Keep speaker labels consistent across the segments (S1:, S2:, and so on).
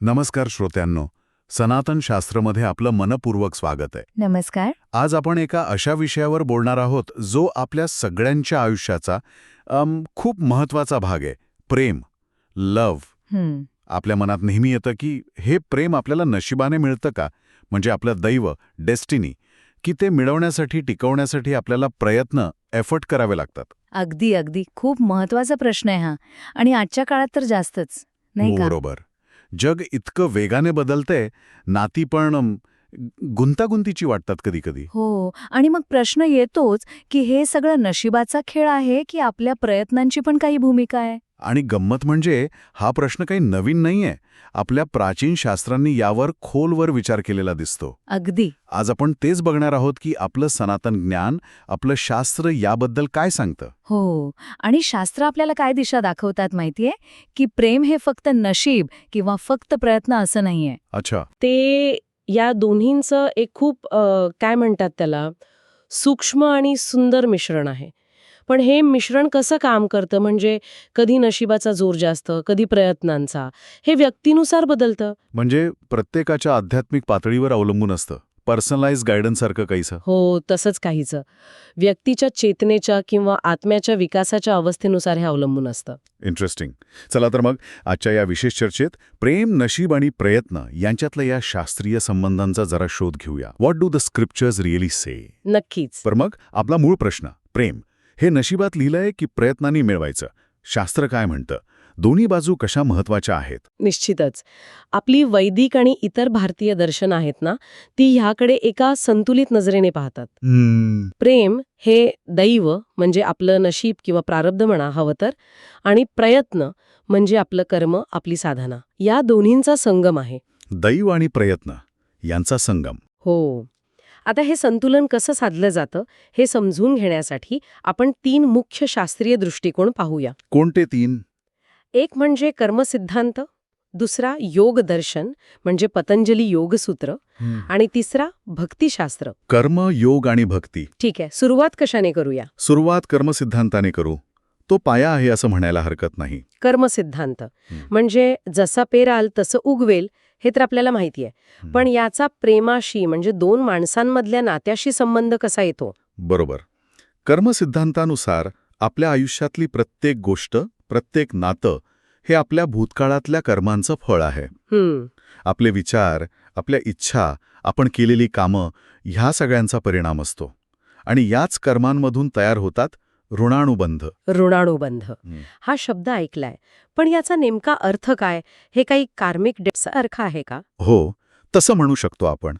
S1: नमस्कार श्रोत्यांनो सनातन शास्त्रमध्ये आपलं मनपूर्वक स्वागत आहे.
S2: नमस्कार.
S1: आज आपण एका अशा विषयावर बोलणार आहोत जो आपल्या सगळ्यांच्या आयुष्याचा अम, खूप महत्त्वाचा भाग आहे प्रेम लव
S2: हं,
S1: आपल्या मनात नेहमी येतं की हे प्रेम आपल्याला नशिबाने मिळतं का? म्हणजे आपलं दैव डेस्टिनी की ते मिळवण्यासाठी टिकवण्यासाठी आपल्याला प्रयत्न एफर्ट करावे लागतात.
S2: अगदी अगदी. खूप महत्त्वाचा प्रश्न आहे हा. आणि आजच्या काळात तर जास्तच नाही का?
S1: बरोबर. जग इतकं वेगाने बदलतंय नाती पण गुंतागुंतीची वाटतात कधी कधी
S2: हो आणि मग प्रश्न येतोच की हे सगळं नशिबाचा खेळ आहे की आपल्या प्रयत्नांची पण काही भूमिका आहे?
S1: आणि गंमत म्हणजे हा प्रश्न काही नवीन नाहीये. आपल्या प्राचीन शास्त्रांनी यावर खोलवर विचार केलेला दिसतो.
S2: अगदी.
S1: आज आपण तेच बघणार आहोत की आपलं सनातन ज्ञान आपलं शास्त्र याबद्दल काय सांगतं.
S2: हो आणि शास्त्र आपल्याला काय दिशा दाखवतात माहितीये? की प्रेम हे फक्त नशीब किंवा फक्त प्रयत्न असं नाहीये.
S1: अच्छा.
S3: ते या दोन्हींचं एक खूप काय म्हणतात त्याला सूक्ष्म आणि सुंदर मिश्रण आहे. पण हे मिश्रण कसं काम करतं? म्हणजे कधी नशिबाचा जोर जास्त कधी प्रयत्नांचा हे व्यक्तीनुसार बदलतं?
S1: म्हणजे प्रत्येकाच्या आध्यात्मिक पातळीवर अवलंबून असतं. पर्सनलाइज गायडन्स सारखं काहीसं?
S3: हो तसंच काहीचं व्यक्तीच्या चेतनेच्या किंवा आत्म्याच्या विकासाच्या अवस्थेनुसार हे अवलंबून असतं.
S1: इंटरेस्टिंग चला तर मग आजच्या या विशेष चर्चेत प्रेम नशीब आणि प्रयत्न यांच्यातल्या या शास्त्रीय संबंधांचा जरा शोध घेऊया. What do the scriptures really say
S3: नक्कीच.
S1: पर मग आपला मूळ प्रश्न प्रेम. हे नशिबात लिहिलंय की प्रयत्नांनी मिळवायचं. शास्त्र काय म्हणतं? दोन्ही बाजू कशा महत्त्वाच्या आहेत?
S3: निश्चितच. आपली वैदिक आणि इतर भारतीय दर्शन आहेत ना ती ह्याकडे एका संतुलित नजरेने पाहतात. प्रेम हे दैव म्हणजे आपलं नशीब किंवा प्रारब्ध म्हणा हवं तर आणि प्रयत्न म्हणजे आपलं कर्म आपली साधना. या दोन्हींचा संगम आहे.
S1: दैव आणि प्रयत्न यांचा संगम.
S3: हो. आता हे संतुलन कसं साधलं जातं हे समजून घेण्यासाठी आपण तीन मुख्य शास्त्रीय दृष्टिकोन पाहूया.
S1: कोणते तीन?
S3: एक म्हणजे कर्मसिद्धांत दुसरा योग दर्शन म्हणजे पतंजली योगसूत्र आणि तिसरा भक्तिशास्त्र.
S1: कर्म योग आणि भक्ती.
S3: ठीक आहे सुरुवात कशाने करूया?
S1: सुरुवात कर्मसिद्धांताने करू. तो पाया आहे असं म्हणायला हरकत नाही.
S3: कर्मसिद्धांत. म्हणजे जसा पेराल तसं उगवेल हे तर आपल्याला माहिती आहे. पण याचा प्रेमाशी म्हणजे दोन माणसांमधल्या नात्याशी संबंध कसा येतो?
S1: बरोबर. कर्मसिद्धांतानुसार आपल्या आयुष्यातली प्रत्येक गोष्ट प्रत्येक नातं हे आपल्या भूतकाळातल्या कर्मांचं फळ आहे. आपले विचार आपल्या इच्छा आपण केलेली कामं ह्या सगळ्यांचा परिणाम असतो. आणि याच कर्मांमधून तयार होतात ऋणानुबंध. हम्म.
S3: हा शब्द ऐकलाय. पण याचा नेमका अर्थ काय? हे काही कार्मिक अर्थ आहे का?
S1: हो तसं म्हणू शकतो आपण.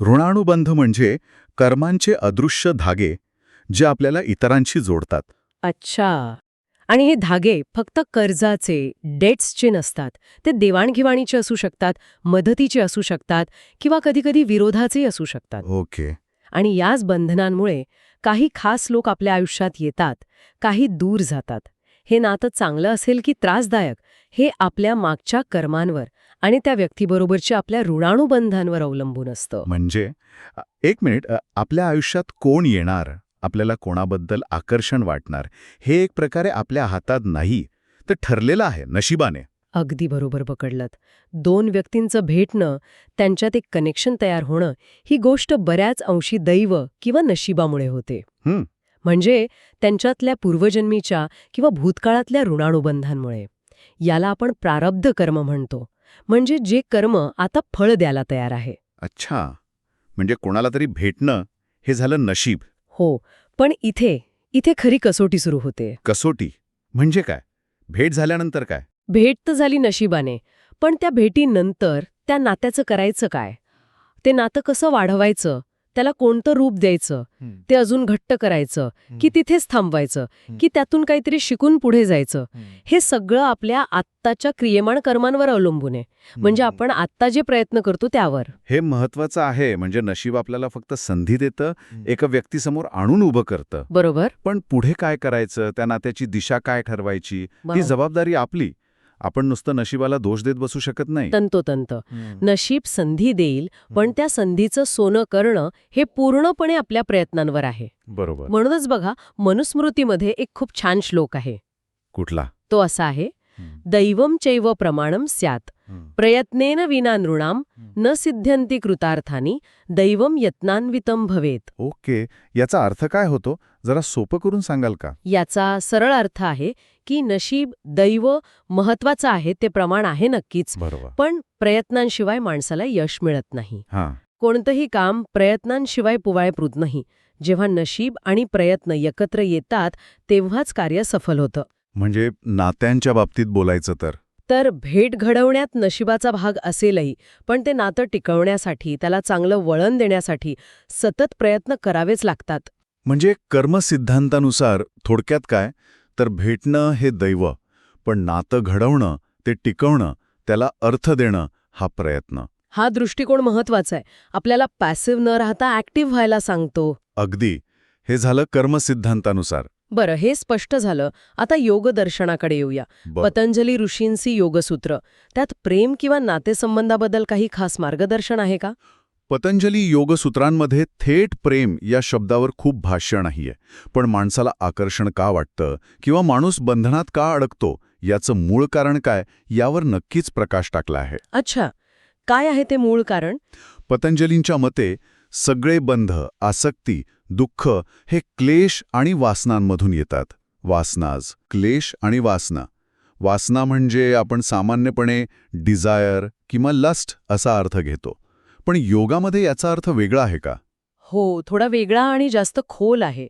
S1: ऋणानुबंध म्हणजे कर्मांचे अदृश्य धागे जे आपल्याला इतरांशी जोडतात.
S3: अच्छा. आणि हे धागे फक्त कर्जाचे डेट्सचे नसतात. ते देवाणघेवाणीचे असू शकतात मदतीचे असू शकतात किंवा कधीकधी विरोधाचे असू शकतात.
S1: ओके.
S3: आणि याच बंधनांमुळे काही खास लोक आपल्या आयुष्यात येतात काही दूर जातात. हे नातं चांगलं असेल की त्रासदायक हे आपल्या मागच्या कर्मांवर आणि त्या व्यक्तीबरोबरच्या आपल्या ऋणानुबंधांवर अवलंबून असतं.
S1: म्हणजे एक मिनिट आपल्या आयुष्यात कोण येणार? आपल्याला कोणाबद्दल आकर्षण वाटणार हे एक प्रकारे आपल्या हातात नाही तर ठरलेलं आहे नशिबाने.
S3: अगदी बरोबर पकडलत. दोन व्यक्तींचं भेटणं त्यांच्यात एक कनेक्शन तयार होणं ही गोष्ट बऱ्याच अंशी दैव किंवा नशिबामुळे होते. म्हणजे त्यांच्यातल्या पूर्वजन्मीच्या किंवा भूतकाळातल्या ऋणानुबंधांमुळे. याला आपण प्रारब्ध कर्म म्हणतो. म्हणजे जे कर्म आता फळ द्यायला तयार आहे.
S1: अच्छा. म्हणजे कोणाला तरी भेटणं हे झालं नशीब.
S3: हो पण इथे इथे खरी कसोटी सुरू होते.
S1: कसोटी? म्हणजे काय? भेट झाल्यानंतर काय?
S3: भेट तर झाली नशिबाने पण त्या भेटीनंतर त्या नात्याचं करायचं काय? ते नातं कसं वाढवायचं? त्याला कोणतं रूप द्यायचं? ते अजून घट्ट करायचं. की तिथेच थांबवायचं. की त्यातून काहीतरी शिकून पुढे जायचं. हे सगळं आपल्या आत्ताच्या क्रियमाण कर्मांवर अवलंबून आहे. म्हणजे आपण आत्ता जे प्रयत्न करतो त्यावर.
S1: हे महत्वाचं आहे. म्हणजे नशीब आपल्याला फक्त संधी देतं एका व्यक्तीसमोर आणून उभं करतं.
S3: बरोबर.
S1: पण पुढे काय करायचं? त्या नात्याची दिशा काय ठरवायची? ही. जबाबदारी आपली. आपण नुसतं नशिबाला दोष देत बसू शकत नाही.
S3: तंतोतंत. नशीब संधी देईल पण त्या संधीचं सोनं करणं हे पूर्णपणे आपल्या प्रयत्नांवर आहे.
S1: बरोबर.
S3: म्हणूनच बघा मनुस्मृतीमध्ये एक खूप छान श्लोक आहे.
S1: कुठला?
S3: तो असा आहे दैवम चैव प्रमाणम स्यात. प्रयत्नेन विना नृणाम न सिद्ध्यंती कृतार्थानी दैवम यत्नान्वितम भवेत.
S1: ओके याचा अर्थ काय होतो? जरा सोपं करून सांगाल का?
S3: याचा सरळ अर्थ आहे की नशीब दैव महत्वाचं आहे ते प्रमाण आहे नक्कीच.
S1: बरोबर.
S3: पण प्रयत्नांशिवाय माणसाला यश मिळत नाही.
S1: हां.
S3: कोणतंही काम प्रयत्नांशिवाय पुवाळपूत नाही. जेव्हा नशीब आणि प्रयत्न एकत्र येतात तेव्हाच कार्य सफल होतं.
S1: म्हणजे नात्यांच्या बाबतीत बोलायचं तर?
S3: तर भेट घडवण्यात नशिबाचा भाग असेलही पण ते नातं टिकवण्यासाठी त्याला चांगलं वळण देण्यासाठी सतत प्रयत्न करावेच लागतात.
S1: म्हणजे कर्मसिद्धांतानुसार थोडक्यात काय? तर भेटणं हे दैव पण नातं घडवणं ते टिकवणं त्याला अर्थ देणं हा प्रयत्न.
S3: हा दृष्टिकोन महत्त्वाचा आहे. आपल्याला पॅसिव्ह न राहता ऍक्टिव्ह व्हायला सांगतो.
S1: अगदी. हे झालं कर्मसिद्धांतानुसार.
S3: बरं हे स्पष्ट झालं. आता योगदर्शनाकडे येऊया. पतंजली ऋषींची योगसूत्र. त्यात प्रेम किंवा नातेसंबंधाबद्दल काही खास मार्गदर्शन आहे का?
S1: पतंजली योगसूत्रांमध्ये थेट प्रेम या शब्दावर खूप भाष्य नाहीये. पण माणसाला आकर्षण का वाटतं? किंवा माणूस बंधनात का अडकतो? याचं मूळ कारण काय? यावर नक्कीच प्रकाश टाकला आहे.
S3: अच्छा. काय आहे ते मूळ कारण?
S1: पतंजलींच्या मते सगळे बंध आसक्ती दुःख हे क्लेश आणि वासनांमधून येतात. वासनाज क्लेश आणि वासना. वासना म्हणजे आपण सामान्यपणे डिझायर किंवा लस्ट असा अर्थ घेतो. पण योगामध्ये याचा अर्थ वेगळा आहे का?
S3: हो थोडा वेगळा आणि जास्त खोल आहे.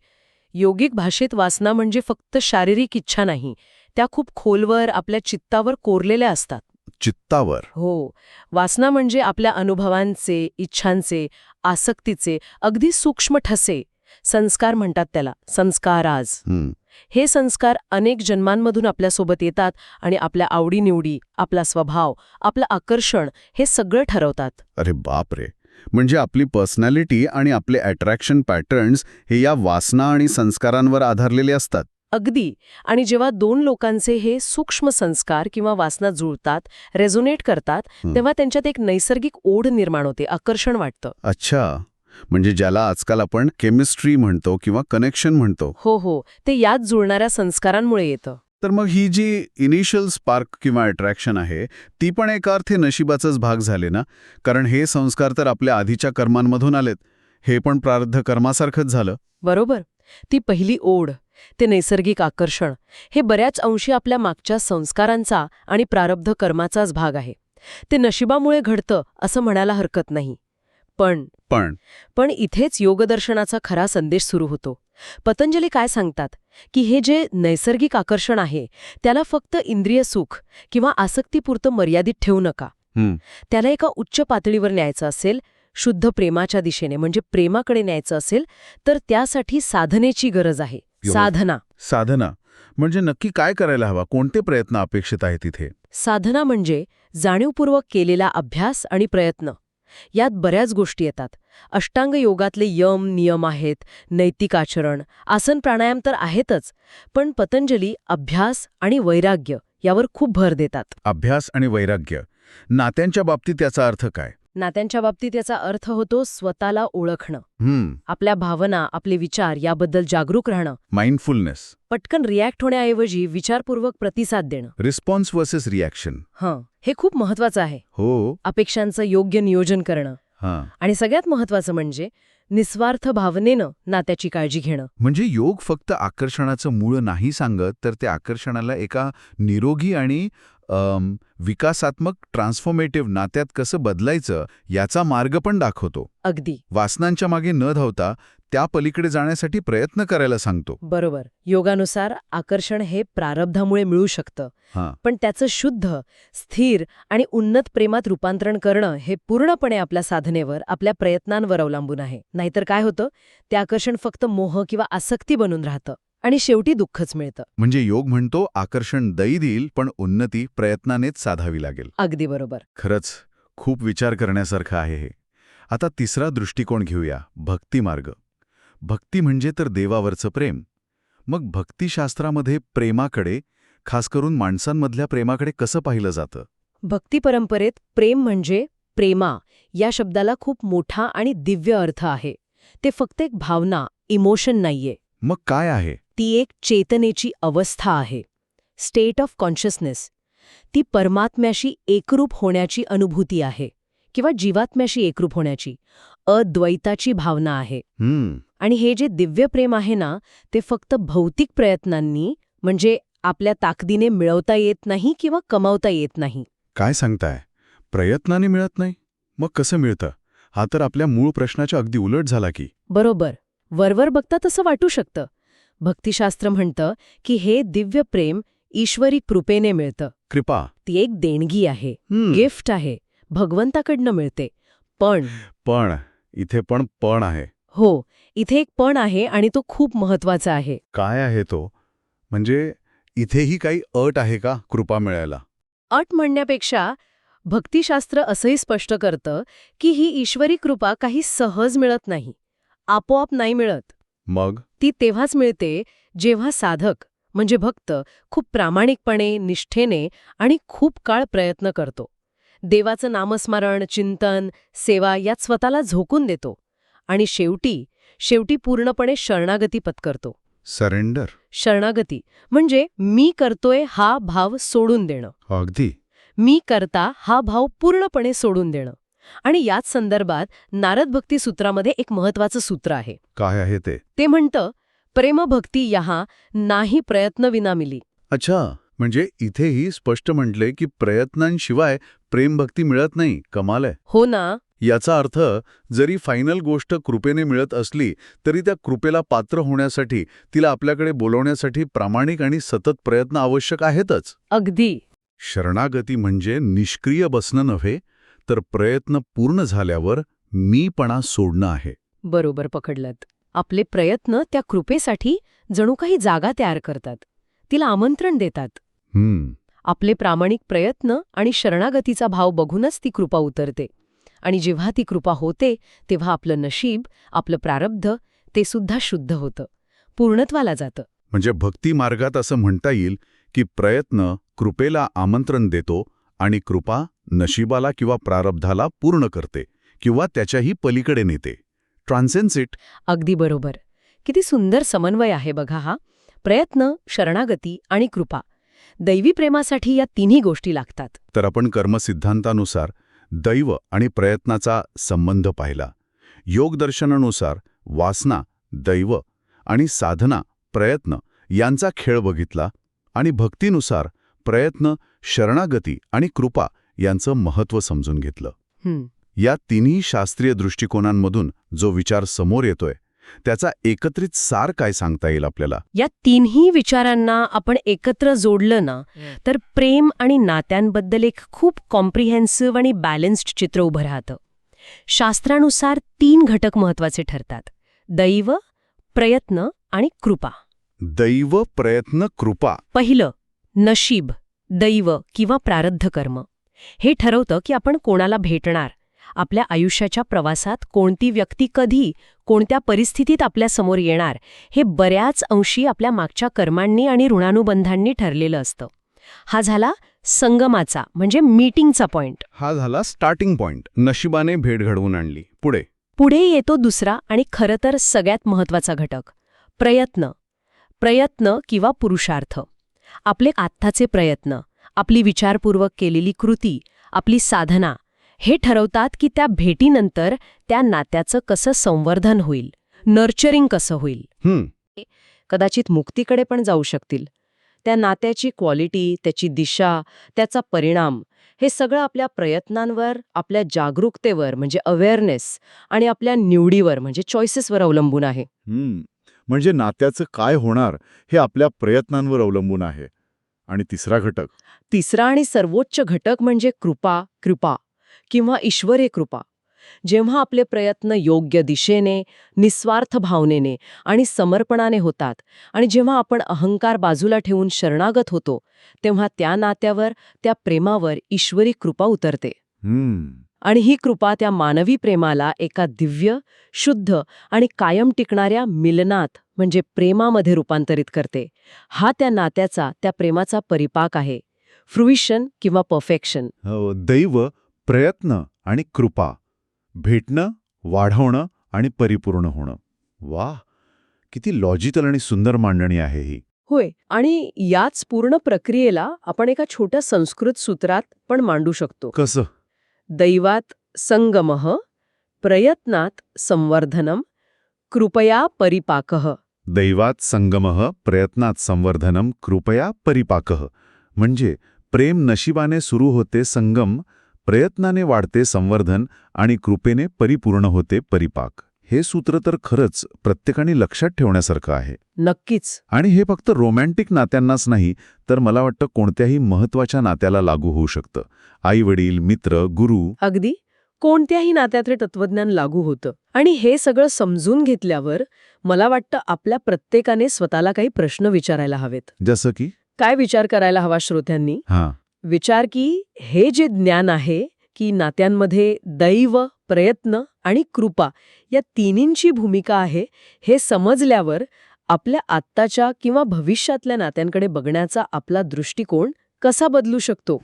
S3: योगिक भाषेत वासना म्हणजे फक्त शारीरिक इच्छा नाही. त्या खूप खोलवर आपल्या चित्तावर कोरलेल्या असतात.
S1: चित्तावर.
S3: हो. वासना म्हणजे आपल्या अनुभवांचे इच्छांचे आसक्तीचे अगदी सूक्ष्म ठसे. संस्कार म्हणतात त्याला. संस्काराज
S1: हं,
S3: हे संस्कार अनेक जन्मांमधून आपल्यासोबत येतात आणि आपल्या आवडीनिवडी आपला स्वभाव आपलं आकर्षण हे सगळं ठरवतात.
S1: अरे बाप रे म्हणजे आपली पर्सनॅलिटी आणि आपले अट्रॅक्शन पॅटर्न्स हे या वासना आणि संस्कारांवर आधारलेले असतात.
S3: अगदी. आणि जेव्हा दोन लोकांचे हे सूक्ष्म संस्कार किंवा वासना जुळतात रेझोनेट करतात. तेव्हा त्यांच्यात एक नैसर्गिक ओढ निर्माण होते आकर्षण वाटतं.
S1: अच्छा. म्हणजे ज्याला आजकाल आपण केमिस्ट्री म्हणतो किंवा कनेक्शन म्हणतो.
S3: हो हो. ते यात जुळणाऱ्या संस्कारांमुळे येतं.
S1: तर मग ही जी इनिशियल स्पार्क किंवा अट्रॅक्शन आहे ती पण एका अर्थी नशिबाचाच भाग झाले ना? कारण हे संस्कार तर आपल्या आधीच्या कर्मांमधून आलेत. हे पण प्रारब्ध कर्मासारखंच झालं.
S3: बरोबर. ती पहिली ओढ. ते नैसर्गिक आकर्षण हे बऱ्याच अंशी आपल्या मागच्या संस्कारांचा आणि प्रारब्ध कर्माचाच भाग आहे. ते नशिबामुळे घडतं असं म्हणायला हरकत नाही. पण
S1: पण
S3: पण इथेच योगदर्शनाचा खरा संदेश सुरू होतो. पतंजली काय सांगतात? की हे जे नैसर्गिक आकर्षण आहे त्याला फक्त इंद्रिय सुख किंवा आसक्तीपुरतं मर्यादित ठेवू नका. त्याला एका उच्च पातळीवर न्यायचं असेल शुद्ध प्रेमाच्या दिशेने म्हणजे प्रेमाकडे न्यायचं असेल तर त्यासाठी साधनेची गरज आहे. साधना.
S1: साधना म्हणजे नक्की काय करायला हवा? कोणते प्रयत्न अपेक्षित आहेत तिथे
S3: साधना म्हणजे जाणीवपूर्वक केलेला अभ्यास आणि प्रयत्न. यात बऱ्याच गोष्टी येतात. अष्टांग योगातले यम नियम आहेत नैतिक आचरण आसन प्राणायाम तर आहेतच पण पतंजली अभ्यास आणि वैराग्य यावर खूप भर देतात.
S1: अभ्यास आणि वैराग्य. नात्यांच्या बाबतीत याचा अर्थ काय?
S3: नात्यांच्या बाबतीत याचा अर्थ होतो स्वतःला ओळखणं.
S1: हम्म.
S3: आपल्या भावना आपले विचार याबद्दल जागरूक राहणं.
S1: माइंडफुलनेस
S3: पटकन रिॲक्ट होण्याऐवजी विचारपूर्वक प्रतिसाद देणं.
S1: रिस्पॉन्स वर्सेस रिॲक्शन
S3: हं. हे खूप महत्वाचं आहे.
S1: हो.
S3: अपेक्षांचं योग्य नियोजन करणं.
S1: हां.
S3: आणि सगळ्यात महत्वाचं म्हणजे निस्वार्थ भावनेनं नात्याची काळजी घेणं.
S1: म्हणजे योग फक्त आकर्षणाचं मूळ नाही सांगत तर ते आकर्षणाला एका निरोगी आणि विकासात्मक ट्रान्सफॉर्मेटिव्ह नात्यात कसं बदलायचं याचा मार्ग पण दाखवतो.
S3: अगदी.
S1: वासनांच्या मागे न धावता त्या पलीकडे जाण्यासाठी प्रयत्न करायला सांगतो.
S3: बरोबर. योगानुसार आकर्षण हे प्रारब्धामुळे मिळू शकतं. पण त्याचं शुद्ध स्थिर आणि उन्नत प्रेमात रूपांतरण करणं हे पूर्णपणे आपल्या साधनेवर आपल्या प्रयत्नांवर अवलंबून आहे. नाहीतर काय होतं? ते आकर्षण फक्त मोह किंवा आसक्ती बनून राहतं. आणि शेवटी दुःखच मिळतं.
S1: म्हणजे योग म्हणतो आकर्षण दई देईल पण उन्नती प्रयत्नानेच साधावी लागेल.
S3: अगदी बरोबर.
S1: खरंच खूप विचार करण्यासारखं आहे हे. आता तिसरा दृष्टिकोन घेऊया भक्तिमार्ग भक्ती म्हणजे तर देवावरचं प्रेम. मग भक्तिशास्त्रामध्ये प्रेमाकडे खास करून माणसांमधल्या प्रेमाकडे कसं पाहिलं जातं?
S3: भक्ती परंपरेत प्रेम म्हणजे प्रेमा या शब्दाला खूप मोठा आणि दिव्य अर्थ आहे. ते फक्त एक भावना इमोशन नाहीये.
S1: मग काय आहे?
S3: ती एक चेतनेची अवस्था आहे. स्टेट ऑफ कॉन्शियसनेस ती परमात्म्याशी एकरूप होण्याची अनुभूती आहे किंवा जीवात्म्याशी एकरूप होण्याची. अद्वैताची भावना आहे.
S1: हम्म.
S3: आणि हे जे दिव्य प्रेम आहे ना ते फक्त भौतिक प्रयत्नांनी म्हणजे आपल्या ताकदीने मिळवता येत नाही किंवा कमावता येत नाही.
S1: काय सांगताय? प्रयत्नाने मिळत नाही? मग कसं मिळतं? हा तर आपल्या मूळ प्रश्नाच्या अगदी उलट झाला की.
S3: बरोबर. वरवर बघता तसं वाटू शकतं. भक्तिशास्त्र म्हणतं की हे दिव्य प्रेम ईश्वरी कृपेने मिळतं.
S1: कृपा.
S3: ती एक देणगी आहे. गिफ्ट आहे. भगवंताकडनं मिळते. पण.
S1: पण. इथे पण पण आहे.
S3: हो. इथे एक पण आहे आणि तो खूप महत्त्वाचा आहे.
S1: काय आहे तो? म्हणजे इथेही काही अट आहे का कृपा मिळायला?
S3: अट म्हणण्यापेक्षा भक्तिशास्त्र असंही स्पष्ट करतं की ही ईश्वरी कृपा काही सहज मिळत नाही. आपोआप नाही मिळत.
S1: मग?
S3: ती तेव्हाच मिळते जेव्हा साधक म्हणजे भक्त खूप प्रामाणिकपणे निष्ठेने आणि खूप काळ प्रयत्न करतो. देवाचं नामस्मरण चिंतन सेवा यात स्वतःला झोकून देतो आणि शेवटी शेवटी पूर्णपणे शरणागती पत्करतो.
S1: सरेंडर.
S3: शरणागती म्हणजे मी करतोय हा भाव सोडून देणं.
S1: अगदी.
S3: मी करता हा भाव पूर्णपणे सोडून देणं. आणि याच संदर्भात नारद भक्ती सूत्रामध्ये एक महत्वाचं सूत्र आहे.
S1: काय आहे ते?
S3: ते म्हणतं प्रेमभक्ती यहा नाही प्रयत्न विना मिली.
S1: अच्छा म्हणजे इथेही स्पष्ट म्हटले की प्रयत्नांशिवाय प्रेमभक्ती मिळत नाही कमाल आहे.
S3: हो ना.
S1: याचा अर्थ जरी फायनल गोष्ट कृपेने मिळत असली तरी त्या कृपेला पात्र होण्यासाठी तिला आपल्याकडे बोलवण्यासाठी प्रामाणिक आणि सतत प्रयत्न आवश्यक आहेतच.
S3: अगदी.
S1: शरणागती म्हणजे निष्क्रिय बसणं नव्हे? तर प्रयत्न पूर्ण झाल्यावर मीपणा सोडणं आहे.
S3: बरोबर पकडलत. आपले प्रयत्न त्या कृपेसाठी जणू काही जागा तयार करतात. तिला आमंत्रण देतात.
S1: हम्म.
S3: आपले प्रामाणिक प्रयत्न आणि शरणागतीचा भाव बघूनच ती कृपा उतरते. आणि जेव्हा ती कृपा होते तेव्हा आपलं नशीब आपलं प्रारब्ध ते सुद्धा शुद्ध होतं. पूर्णत्वाला जातं.
S1: म्हणजे भक्ती मार्गात असं म्हणता येईल की प्रयत्न कृपेला आमंत्रण देतो आणि कृपा नशिबाला किंवा प्रारब्धाला पूर्ण करते किंवा त्याच्याही पलीकडे नेते. ट्रान्सेन्सिट
S3: अगदी बरोबर. किती सुंदर समन्वय आहे बघा हा. प्रयत्न शरणागती आणि कृपा. दैवी प्रेमासाठी या तिन्ही गोष्टी लागतात.
S1: तर आपण कर्मसिद्धांतानुसार दैव आणि प्रयत्नाचा संबंध पाहिला. योगदर्शनानुसार वासना दैव आणि साधना प्रयत्न यांचा खेळ बघितला आणि भक्तीनुसार प्रयत्न शरणागती आणि कृपा यांचं महत्त्व समजून घेतलं.
S3: हं,
S1: या तिन्ही शास्त्रीय दृष्टिकोनांमधून जो विचार समोर येतोय त्याचा एकत्रित सार काय सांगता येईल आपल्याला?
S3: या तिन्ही विचारांना आपण एकत्र जोडलं ना तर प्रेम आणि नात्यांबद्दल एक खूप कॉम्प्रिहेन्सिव्ह आणि बॅलन्स्ड चित्र उभं राहतं. शास्त्रानुसार तीन घटक महत्त्वाचे ठरतात. दैव प्रयत्न आणि कृपा.
S1: दैव प्रयत्न कृपा.
S3: पहिलं नशीब दैव किंवा प्रारब्ध कर्म. हे ठरवतं की आपण कोणाला भेटणार? आपल्या आयुष्याच्या प्रवासात कोणती व्यक्ती कधी कोणत्या परिस्थितीत आपल्यासमोर येणार? हे बऱ्याच अंशी आपल्या मागच्या कर्मांनी आणि ऋणानुबंधांनी ठरलेलं असतं. हा झाला संगमाचा म्हणजे मीटिंगचा पॉइंट.
S1: हा झाला स्टार्टिंग पॉइंट. नशिबाने भेट घडवून आणली. पुढे?
S3: पुढे येतो दुसरा आणि खरं तर सगळ्यात महत्त्वाचा घटक. प्रयत्न. प्रयत्न किंवा पुरुषार्थ. आपले आत्ताचे प्रयत्न. आपली विचारपूर्वक केलेली कृती आपली साधना हे ठरवतात की त्या भेटीनंतर त्या नात्याचं कसं संवर्धन होईल नर्चरिंग कसं होईल. कदाचित मुक्तीकडे पण जाऊ शकतील. त्या नात्याची क्वालिटी त्याची दिशा त्याचा परिणाम हे सगळं आपल्या प्रयत्नांवर आपल्या जागरूकतेवर म्हणजे अवेअरनेस आणि आपल्या निवडीवर म्हणजे चॉईसेसवर अवलंबून आहे.
S1: म्हणजे नात्याचं काय होणार हे आपल्या प्रयत्नांवर अवलंबून आहे. आणि तिसरा घटक.
S3: तिसरा आणि सर्वोच्च घटक म्हणजे कृपा कृपा किंवा ईश्वरी कृपा. जेव्हा आपले प्रयत्न योग्य दिशेने निस्वार्थ भावनेने आणि समर्पणाने होतात आणि जेव्हा आपण अहंकार बाजूला ठेवून शरणागत होतो तेव्हा त्या नात्यावर त्या प्रेमावर ईश्वरी कृपा उतरते. आणि ही कृपा त्या मानवी प्रेमाला एका दिव्य शुद्ध आणि कायम टिकणाऱ्या मिलनात म्हणजे प्रेमामध्ये रूपांतरित करते. हा त्या नात्याचा त्या प्रेमाचा परिपाक आहे. फ्रुइशन किंवा परफेक्शन
S1: हो, दैव प्रयत्न आणि कृपा. भेटणं वाढवणं आणि परिपूर्ण होणं. वा किती लॉजिकल आणि सुंदर मांडणी आहे ही.
S3: होय आणि याच पूर्ण प्रक्रियेला आपण एका छोट्या संस्कृत सूत्रात पण मांडू शकतो.
S1: कसं?
S3: दैवात संगमः प्रयत्नात संवर्धनम कृपया परिपाकः।
S1: दैवात संगमः प्रयत्नात संवर्धनम कृपया परिपाकः। म्हणजे प्रेम नशिबाने सुरू होते संगम प्रयत्नाने वाढते संवर्धन आणि कृपेने परिपूर्ण होते परिपाक। हे सूत्र तर खरंच प्रत्येकाने लक्षात ठेवण्यासारखं आहे.
S3: नक्कीच.
S1: आणि हे फक्त रोमॅन्टिक नात्यांनाच नाही तर मला वाटतं कोणत्याही महत्त्वाच्या नात्याला लागू होऊ शकतं. आई वडील मित्र गुरु.
S3: अगदी. कोणत्याही नात्यात हे तत्वज्ञान लागू होतं. आणि हे सगळं समजून घेतल्यावर मला वाटतं आपल्या प्रत्येकाने स्वतःला काही प्रश्न विचारायला हवेत.
S1: जसं की?
S3: काय विचार करायला हवा श्रोत्यांनी?
S1: हां.
S3: विचार की हे जे ज्ञान आहे की नात्यांमध्ये दैव प्रयत्न आणि कृपा या तिन्हींची भूमिका आहे हे समजल्यावर आपल्या आत्ताच्या किंवा भविष्यातल्या नात्यांकडे बघण्याचा आपला दृष्टिकोन कसा बदलू शकतो?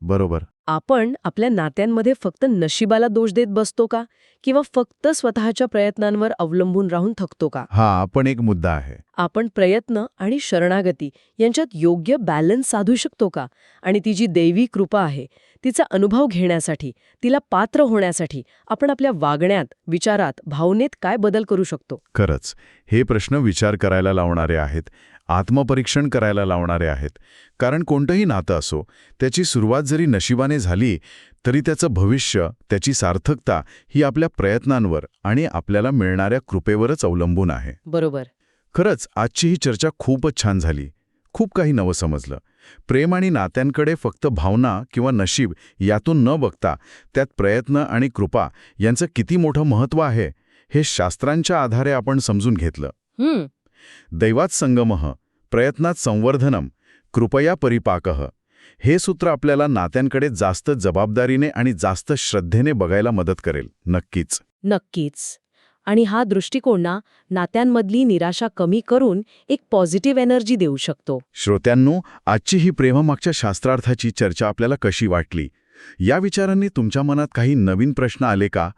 S1: बरोबर.
S3: आपण आपल्या नात्यांमध्ये फक्त नशिबाला दोष देत बसतो का? किंवा फक्त स्वतःच्या प्रयत्नांवर अवलंबून राहून थकतो का?
S1: हा पण एक मुद्दा आहे.
S3: आपण प्रयत्न आणि शरणागती यांच्यात योग्य बॅलन्स साधू शकतो का? आणि ती जी दैवी कृपा आहे तिचा अनुभव घेण्यासाठी तिला पात्र होण्यासाठी आपण आपल्या वागण्यात विचारात भावनेत काय बदल करू शकतो?
S1: खरंच हे प्रश्न विचार करायला लावणारे आहेत आत्मपरीक्षण करायला लावणारे आहेत. कारण कोणतंही नातं असो त्याची सुरुवात जरी नशिबाने झाली तरी त्याचं भविष्य त्याची सार्थकता ही आपल्या प्रयत्नांवर आणि आपल्याला मिळणाऱ्या कृपेवरच अवलंबून आहे.
S3: बरोबर.
S1: खरंच आजची ही चर्चा खूपच छान झाली. खूप काही नवं समजलं. प्रेम आणि नात्यांकडे फक्त भावना किंवा नशीब यातून न बघता त्यात प्रयत्न आणि कृपा यांचं किती मोठं महत्त्व आहे हे शास्त्रांच्या आधारे आपण समजून घेतलं. दैवात संगमः प्रयत्नात संवर्धनम कृपया परिपाकः. हे सूत्र आपल्याला नात्यांकडे जास्त जबाबदारीने आणि जास्त श्रद्धेने बघायला मदत करेल. नक्कीच.
S3: नक्कीच. आणि हा दृष्टिकोन नात्यांमधली निराशा कमी करून एक पॉझिटिव्ह एनर्जी देऊ शकतो.
S1: श्रोत्यांनो आजची ही प्रेममागच्या शास्त्रार्थाची चर्चा आपल्याला कशी वाटली? या विचारांनी तुमच्या मनात काही नवीन प्रश्न आले का?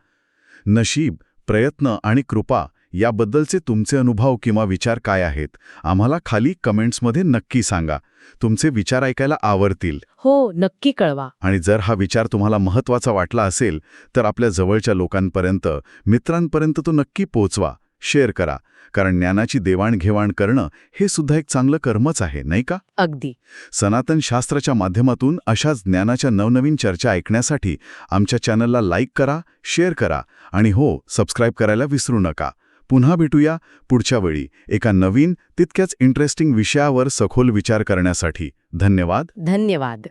S1: नशीब प्रयत्न आणि कृपा याबद्दलचे तुमचे अनुभव किंवा विचार काय आहेत आम्हाला खाली कमेंट्समध्ये नक्की सांगा. तुमचे विचार ऐकायला आवडतील.
S3: हो नक्की कळवा.
S1: आणि जर हा विचार तुम्हाला महत्त्वाचा वाटला असेल तर आपल्या जवळच्या लोकांपर्यंत मित्रांपर्यंत तो नक्की पोचवा. शेअर करा. कारण ज्ञानाची देवाणघेवाण करणं हे सुद्धा एक चांगलं कर्मच आहे नाही का?
S3: अगदी.
S1: सनातन शास्त्राच्या माध्यमातून अशाच ज्ञानाच्या नवनवीन चर्चा ऐकण्यासाठी आमच्या चॅनलला लाईक करा शेअर करा आणि हो सबस्क्राईब करायला विसरू नका. पुन्हा भेटूया पुढच्या वेळी एका नवीन तितक्याच इंटरेस्टिंग विषयावर सखोल विचार करण्यासाठी. धन्यवाद.
S3: धन्यवाद.